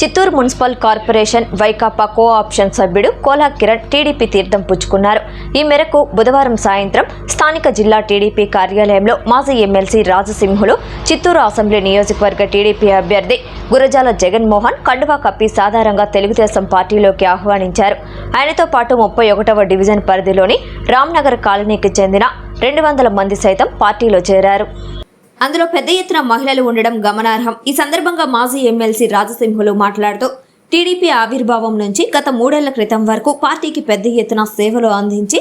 Chittoor municipal corporation Vaikapa co option సభ్యుడు Kola Kiran TDP తీర్థం పుచ్చుకున్నారు. ఈ మేరకు బుధవారం సాయంత్రం స్థానిక జిల్లా టీడీపీ కార్యాలయంలో మాజీ ఎమ్మెల్సీ రాజసింహులు చిత్తూరు అసెంబ్లీ నియోజకవర్గ టీడీపీ అభ్యర్థి గురజాల జగన్మోహన్ కండువా కప్పి సాధారణంగా తెలుగుదేశం పార్టీలోకి ఆహ్వానించారు. ఆయనతో పాటు ముప్పై ఒకటవ డివిజన్ పరిధిలోని రామ్నగర్ కాలనీకి చెందిన రెండు వందల మంది సైతం పార్టీలో చేరారు. అందులో పెద్ద ఎత్తున మహిళలు ఉండడం గమనార్హం. ఈ సందర్భంగా మాజీ ఎమ్మెల్సీ రాజసింహులు మాట్లాడుతూ టీడీపీ ఆవిర్భావం నుంచి గత మూడేళ్ళ క్రితం వరకు పార్టీకి పెద్ద ఎత్తున సేవలు అందించి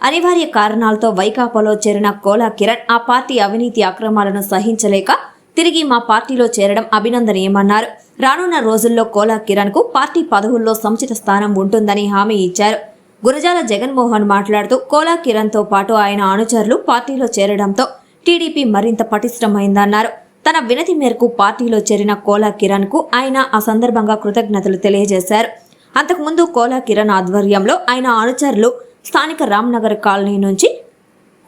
అనివార్య కారణాలతో వైకాపాలో చేరిన కోలా కిరణ్ ఆ పార్టీ అవినీతి అక్రమాలను సహించలేక తిరిగి మా పార్టీలో చేరడం అభినందనీయమన్నారు. రానున్న రోజుల్లో కోలా కిరణ్కు పార్టీ పదవుల్లో సముచిత స్థానం ఉంటుందని హామీ ఇచ్చారు. గురజాల జగన్మోహన్ మాట్లాడుతూ కోలా కిరణ్తో పాటు ఆయన అనుచరులు పార్టీలో చేరడంతో టీడీపీ మరింత పటిష్టమైందన్నారు. తన వినతి మేరకు పార్టీలో చేరిన కోలా కిరణ్కు ఆయన ఆ సందర్భంగా కృతజ్ఞతలు తెలియజేశారు. అంతకుముందు కోలా కిరణ్ ఆధ్వర్యంలో ఆయన అనుచరులు స్థానిక రామ్నగర్ కాలనీ నుంచి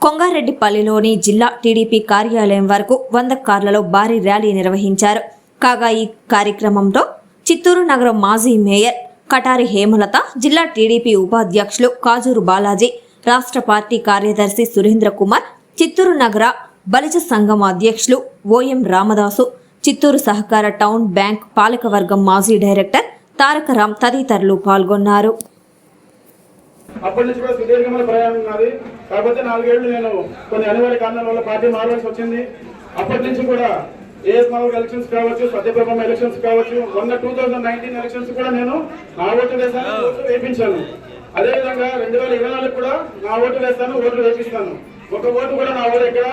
కొంగారెడ్డిపల్లిలోని జిల్లా టీడీపీ కార్యాలయం వరకు వంద కార్లలో భారీ ర్యాలీ నిర్వహించారు. కాగా ఈ కార్యక్రమంలో చిత్తూరు నగరం మాజీ మేయర్ కటారి హేమలత జిల్లా టీడీపీ ఉపాధ్యక్షులు కాజూరు బాలాజీ రాష్ట్ర పార్టీ కార్యదర్శి సురేంద్ర కుమార్ చిత్తూరు నగర బలిజ సంఘం అధ్యక్షులు ఓఎం రామదాసు చిత్తూరు సహకార టౌన్ బ్యాంక్ పాలకవర్గం మాజీ డైరెక్టర్ తారకరాం తదితరులు పాల్గొన్నారు. అప్పటి నుంచి కూడా సుదీర్ఘమైన ప్రయాణం ఉన్నది. కాకపోతే నాలుగేళ్ళు నేను కొన్ని అనివార్య కారణాల వల్ల పార్టీ మారవలసి వచ్చింది. అప్పటి నుంచి కూడా ఏ మామూలు ఎలక్షన్స్ కావచ్చు సత్యప్రభమ ఎలక్షన్స్ కావచ్చు మొన్న టూ థౌజండ్ నైన్టీన్ ఎలక్షన్స్ కూడా నేను నా ఓటు వేసాను ఓట్లు వేయించాను. అదేవిధంగా రెండు వేల ఇరవై నాలుగు కూడా నా ఓటు వేస్తాను ఓట్లు వేపిస్తాను. ఒక ఓటు కూడా నా ఓటు ఎక్కడ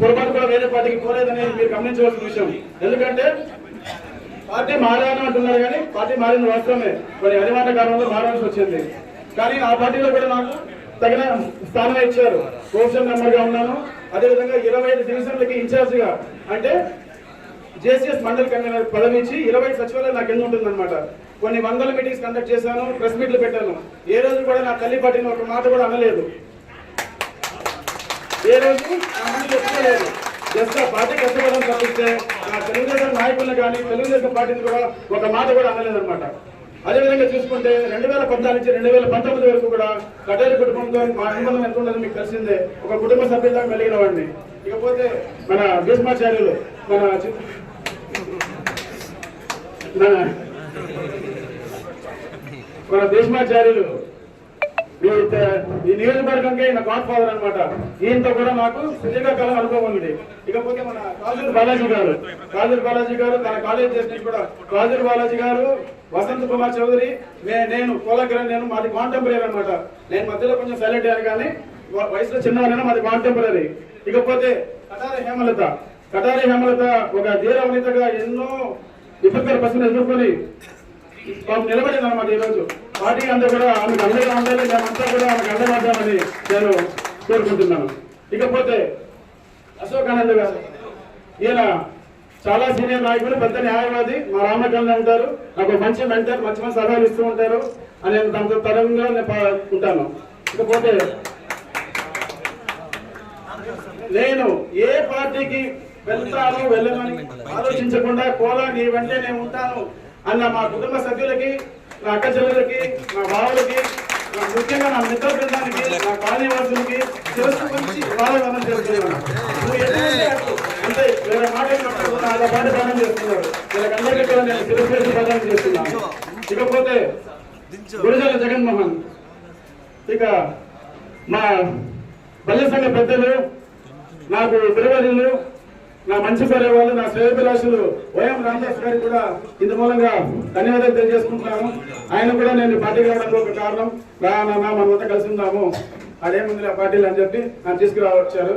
పొరపాటు కూడా వేరే పార్టీకి పోలేదని మీరు గమనించవలసిన విషయం. ఎందుకంటే పార్టీ మారాను అంటున్నారు కానీ పార్టీ మారిన వాస్తవమే. మరి అరిమాట కారణంలో మారాల్సి వచ్చింది. కానీ ఆ పార్టీలో కూడా నాకు తగిన స్థానం ఇచ్చారు. కోషన్ మెంబర్గా ఉన్నాను. అదేవిధంగా ఇరవై ఐదు డివిజన్లకి ఇన్ఛార్జ్గా అంటే జేసీఎస్ మండల్ కన్వీనర్ పదవి ఇచ్చి ఇరవై సచివాలయం నాకు ఎందుకు ఉంటుంది అనమాట కొన్ని వందల మీటింగ్స్ కండక్ట్ చేశాను ప్రెస్ మీట్లు పెట్టాను. ఏ రోజు కూడా నా తల్లి పార్టీని ఒక మాట కూడా అనలేదు. ఏ రోజు? చెప్పుకోలేదు. జస్ట్ ఆ పార్టీ కష్టపడడం తప్పిస్తే నా తెలుగుదేశం నాయకులను కానీ తెలుగుదేశం పార్టీని కూడా ఒక మాట కూడా అనలేదన్నమాట. అదేవిధంగా చూసుకుంటే రెండు వేల పద్నాలుగు నుంచి రెండు వేల పంతొమ్మిది వరకు కూడా కటేరు కుటుంబంతో మా అనుబంధం ఎంత ఉండదు మీకు తెలిసిందే. ఒక కుటుంబ సభ్యులుగా వెలిగిన వాడిని. ఇకపోతే మన భీష్మాచార్యులు మన మన మన భీష్మాచార్యులు ఈ ఈ నియోజకవర్గంకే ఈయన గాడ్ ఫాదర్ అనమాట ఈయనతో కూడా నాకు సుదీర్ఘకాలం అనుభవం ఉంది. ఇకపోతే మన కాజూరు బాలాజీ గారు కాజూరు బాలాజీ గారు తన కాలేజ్ చేసిన కూడా కాజూరు బాలాజీ గారు వసంత్ కుమార్ చౌదరి నే- నేను కోలాకిరణ్ నేను మాది కాంటెంపరీ అనమాట నేను మధ్యలో కొంచెం సైలెంట్ అయ్యాను కానీ వయసులో చిన్నవారైనా మాది కాంటెంపరీ ఇకపోతే కటారి హేమలత. కటారి హేమలత ఒక ధీర వనితగా ఎన్నో విపత్కర పరిస్థితులు ఎదుర్కొని వాళ్ళు నిలబడింది అనమాట ఈ రోజు పార్టీ అంతా కూడా ఆమెకు అండగా ఉండాలి మేమంతా కూడా ఆమెకు అండమాడదామని నేను కోరుకుంటున్నాను. ఇకపోతే అశోక్ ఆనంద్ గారు ఈయన చాలా సీనియర్ నాయకులు పెద్ద న్యాయవాది మా రామకల్లో ఉంటారు. నాకు మంచి మెంటర్ మంచి మంచి సలహాలు ఇస్తూ ఉంటారు. అని నేను దాంతో తరంగా నేను పా- ఉంటాను. ఇకపోతే నేను ఏ పార్టీకి వెళ్తాను వెళ్ళమని ఆలోచించకుండా కోలా నీ వెంటే నేను ఉంటాను. అన్న మా కుటుంబ సభ్యులకి నా అక్క చెల్లెలకి నా బావులకి ముఖ్యంగా నా మిత్ర బృందానికి నా కాలనీవాసులకి శిరస్సు గురించి బాధ చేస్తున్నాను. అంటే వేరే మాట నాతో అలా పాట దానం చేస్తున్నారు వీళ్ళకందరికీ కూడా నేను శిరస్సు వేసి ప్రదానం చేస్తున్నాను. ఇకపోతే గురజల జగన్మోహన్ ఇక మా పల్లె సంఘ పెద్దలు నాకు తిరువల్లు నా మంచి పడే వాళ్ళు నా శ్రేయభిలాషులు వైఎం రామదాస్ గారికి కూడా ఇందు మూలంగా ధన్యవాదాలు తెలియజేసుకుంటున్నాను ఆయన కూడా నేను పార్టీకి రావడానికి ఒక కారణం. రా నాన్న మన వద్ద కలిసి ఉందాము అదేముంది ఆ పార్టీలు అని చెప్పి నన్ను తీసుకురావచ్చారు.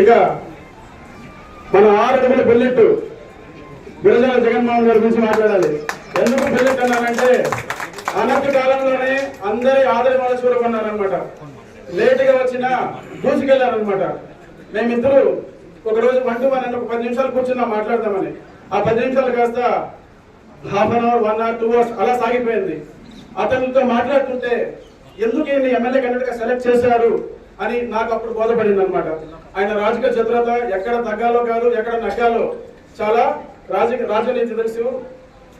ఇక మన ఆరు అడుగుల బుల్లెట్ జగన్మోహన్ గారి గురించి మాట్లాడాలి. ఎందుకు బుల్లెట్ అన్నానంటే అనంత కాలంలోనే అందరి ఆదరి మనసు ఉన్నారనమాట లేట్గా వచ్చిన దూసుకెళ్ళారనమాట మేమిద్దరు ఒక రోజు మంటూ మన ఒక పది నిమిషాలు కూర్చున్నా మాట్లాడదామని. ఆ పది నిమిషాలు కాస్త half an hour one hour two hours అలా సాగిపోయింది. అతనితో మాట్లాడుతుంటే ఎందుకు ఈయన్ని ఎమ్మెల్యే క్యాండిడేట్ సెలెక్ట్ చేశారు? అని నాకు అప్పుడు బోధపడింది అనమాట ఆయన రాజకీయ చతురత ఎక్కడ తగ్గాలో కాదు ఎక్కడ నగ్గాలో చాలా రాజకీయ రాజనీతి తెలుసు.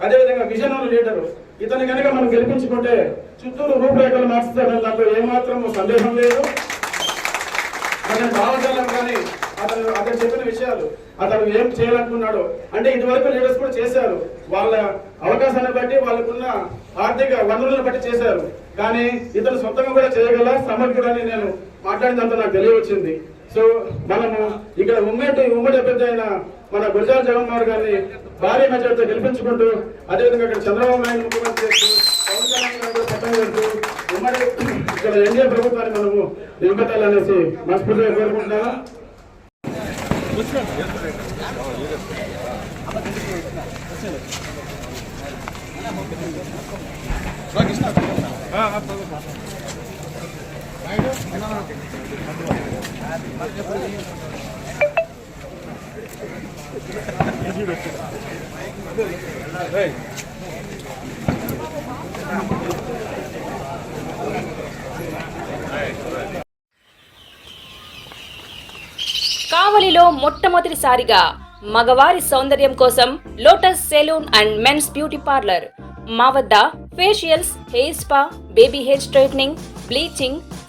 అదేవిధంగా విజన్ లీడరు ఇతని కనుక మనం గెలిపించుకుంటే చిత్తూరు రూపురేఖలు మార్చుతాడని దాంట్లో ఏమాత్రం సందేహం లేదు. అతని భావజాలం కానీ అతను అతను చెప్పిన విషయాలు అతను ఏం చేయాలనుకున్నాడో అంటే ఇదివరకు లీడర్స్ కూడా చేశారు. వాళ్ళ అవకాశాన్ని బట్టి వాళ్ళకున్న ఆర్థిక వనరులను బట్టి చేశారు. కానీ ఇతను సొంతంగా కూడా చేయగల సమర్థుడని నేను మాట్లాడినంత నాకు తెలియవచ్చింది. సో మనము ఇక్కడ ఉమ్మడి ఉమ్మడి అభ్యర్థి మన గురజాల జగన్మోహన్ గారిని భారీ మెజార్టీతో గెలిపించుకుంటూ అదేవిధంగా ఇక్కడ చంద్రబాబు నాయుడు ముఖ్యమంత్రి పవన్ కళ్యాణ్ గారు కూడా పెడుతూ ఉమ్మడి ఇక్కడ ఎన్డీఏ ప్రభుత్వాన్ని మనము నిలబెట్టాలనేసి మనస్ఫూర్తిగా కోరుకుంటున్నాను. కావలిలో మొట్టమొదటిసారిగా మగవారి సౌందర్యం కోసం Lotus salon and men's beauty parlour. మా వద్ద facials hair spa baby hair straightening bleaching